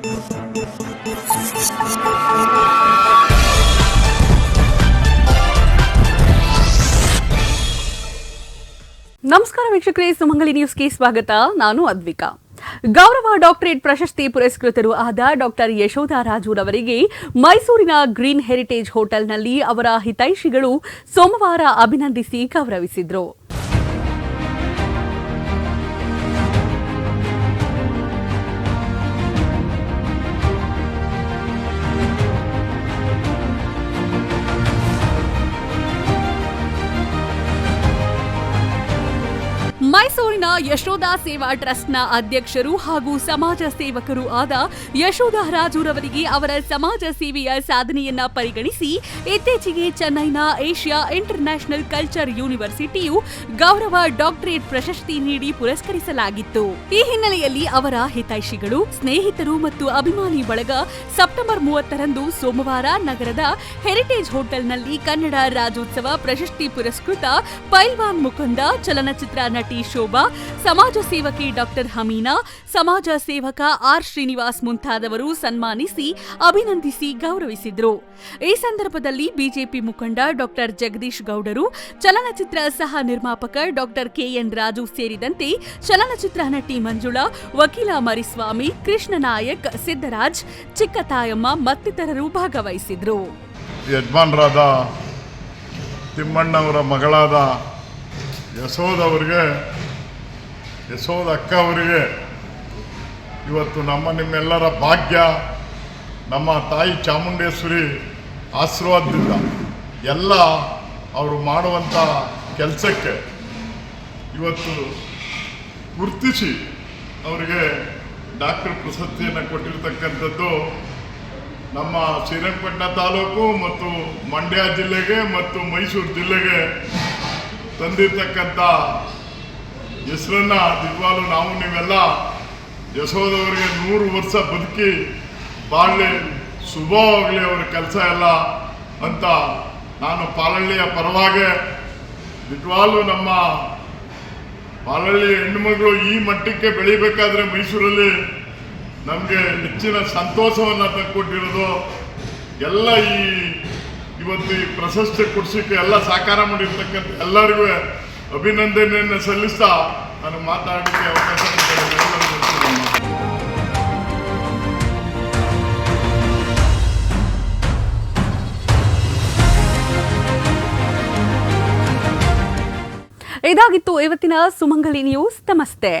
ನಮಸ್ಕಾರ ವೀಕ್ಷಕರೇ, ಸುಮಂಗಲಿ ನ್ಯೂಸ್ಗೆ ಸ್ವಾಗತ. ನಾನು ಅದ್ವಿಕಾ. ಗೌರವ ಡಾಕ್ಟರೇಟ್ ಪ್ರಶಸ್ತಿ ಪುರಸ್ಕೃತರು ಆದ ಡಾಕ್ಟರ್ ಯಶೋಧ ರಾಜುರವರಿಗೆ ಮೈಸೂರಿನ ಗ್ರೀನ್ ಹೆರಿಟೇಜ್ ಹೋಟೆಲ್ನಲ್ಲಿ ಅವರ ಹಿತೈಷಿಗಳು ಸೋಮವಾರ ಅಭಿನಂದಿಸಿ ಗೌರವಿಸಿದ್ರು. ಮೈಸೂರಿನ ಯಶೋಧ ಸೇವಾ ಟ್ರಸ್ಟ್ನ ಅಧ್ಯಕ್ಷರು ಹಾಗೂ ಸಮಾಜ ಸೇವಕರು ಆದ ಯಶೋಧ ರಾಜುರವರಿಗೆ ಅವರ ಸಮಾಜ ಸೇವೆಯ ಸಾಧನೆಯನ್ನ ಪರಿಗಣಿಸಿ ಇತ್ತೀಚೆಗೆ ಚೆನ್ನೈನ ಏಷ್ಯಾ ಇಂಟರ್ ನ್ಯಾಷನಲ್ ಕಲ್ಚರ್ ಯೂನಿವರ್ಸಿಟಿಯು ಗೌರವ ಡಾಕ್ಟರೇಟ್ ಪ್ರಶಸ್ತಿ ನೀಡಿ ಪುರಸ್ಕರಿಸಲಾಗಿತ್ತು. ಈ ಹಿನ್ನೆಲೆಯಲ್ಲಿ ಅವರ ಹಿತೈಷಿಗಳು, ಸ್ನೇಹಿತರು ಮತ್ತು ಅಭಿಮಾನಿ ಬಳಗ ಸೆಪ್ಟೆಂಬರ್ ಮೂವತ್ತರಂದು ಸೋಮವಾರ ನಗರದ ಹೆರಿಟೇಜ್ ಹೋಟೆಲ್ನಲ್ಲಿ ಕನ್ನಡ ರಾಜ್ಯೋತ್ಸವ ಪ್ರಶಸ್ತಿ ಪುರಸ್ಕೃತ ಪೈಲ್ವಾನ್ ಮುಕುಂದ ಚಲನಚಿತ್ರ ನಟಿ ಶೋಭಾ ಸಮಾಜ ಸೇವಕಿ ಡಾಕ್ಟರ್ ಹಮೀನಾ, ಸಮಾಜ ಸೇವಕ ಆರ್ ಶ್ರೀನಿವಾಸ್ ಮುಂತಾದವರು ಸನ್ಮಾನಿಸಿ, ಅಭಿನಂದಿಸಿ ಗೌರವಿಸಿದರು. ಈ ಸಂದರ್ಭದಲ್ಲಿ ಬಿಜೆಪಿ ಮುಖಂಡ ಡಾಕ್ಟರ್ ಜಗದೀಶ್ ಗೌಡರು, ಚಲನಚಿತ್ರ ಸಹ ನಿರ್ಮಾಪಕ ಡಾಕ್ಟರ್ ಕೆಎನ್ ರಾಜು ಸೇರಿದಂತೆ ಚಲನಚಿತ್ರ ನಟಿ ಮಂಜುಳಾ, ವಕೀಲ ಮರಿಸ್ವಾಮಿ, ಕೃಷ್ಣ ನಾಯಕ್, ಸಿದ್ದರಾಜ್, ಚಿಕ್ಕತಾಯಮ್ಮ ಮತ್ತಿತರರು ಭಾಗವಹಿಸಿದ್ರು. ಯಜಮಾನರಾದ ತಿಮ್ಮಣ್ಣವರ ಮಗಳಾದ ಯಶೋದವ್ರಿಗೆ ಯಶೋದ ಅಕ್ಕ ಅವರಿಗೆ, ಇವತ್ತು ನಮ್ಮ ನಿಮ್ಮೆಲ್ಲರ ಭಾಗ್ಯ, ನಮ್ಮ ತಾಯಿ ಚಾಮುಂಡೇಶ್ವರಿ ಆಶೀರ್ವಾದದಿಂದ ಎಲ್ಲ ಅವರು ಮಾಡುವಂಥ ಕೆಲಸಕ್ಕೆ ಇವತ್ತು ಗುರುತಿಸಿ ಅವರಿಗೆ ಡಾಕ್ಟರ್ ಪ್ರಶಸ್ತಿಯನ್ನು ಕೊಟ್ಟಿರ್ತಕ್ಕಂಥದ್ದು ನಮ್ಮ ಶ್ರೀರಂಗಪಟ್ಟಣ ತಾಲೂಕು ಮತ್ತು ಮಂಡ್ಯ ಜಿಲ್ಲೆಗೆ ಮತ್ತು ಮೈಸೂರು ಜಿಲ್ಲೆಗೆ ತಂದಿರ್ತಕ್ಕಂಥ ಹೆಸರನ್ನ ನಿಜವಾಗ್ಲೂ ನಾವು ನೀವೆಲ್ಲ ಯಶೋದವರಿಗೆ ನೂರು ವರ್ಷ ಬದುಕಿ ಬಾಳ್ಲಿ ಶುಭವಾಗಲಿ ಅವರ ಕೆಲಸ ಎಲ್ಲ ಅಂತ ನಾನು ಪಾಲಳ್ಳಿಯ ಪರವಾಗಿ ನಿಜವಾಗ್ಲೂ ನಮ್ಮ ಪಾಲಳ್ಳಿ ಹೆಣ್ಣುಮಗಳು ಈ ಮಟ್ಟಕ್ಕೆ ಬೆಳಿಬೇಕಾದ್ರೆ ಮೈಸೂರಲ್ಲಿ ನಮಗೆ ಹೆಚ್ಚಿನ ಸಂತೋಷವನ್ನು ತಂದುಕೊಟ್ಟಿರೋದು. ಎಲ್ಲ ಈ ಇವತ್ತು ಈ ಪ್ರಶಸ್ತಿ ಕೊಡ್ಸೋಕ್ಕೆ ಎಲ್ಲ ಸಾಕಾರ ಮಾಡಿರ್ತಕ್ಕಂಥ ಎಲ್ಲರಿಗೂ ಅಭಿನಂದನೆಯನ್ನು ಸಲ್ಲಿಸ್ತಾ ನಾನು ಮಾತಾಡಲಿಕ್ಕೆ ಅವಕಾಶ ಇದಾಗಿತ್ತು ಇವತ್ತಿನ ಸುಮಂಗಲಿ ನ್ಯೂಸ್ ನಮಸ್ತೆ.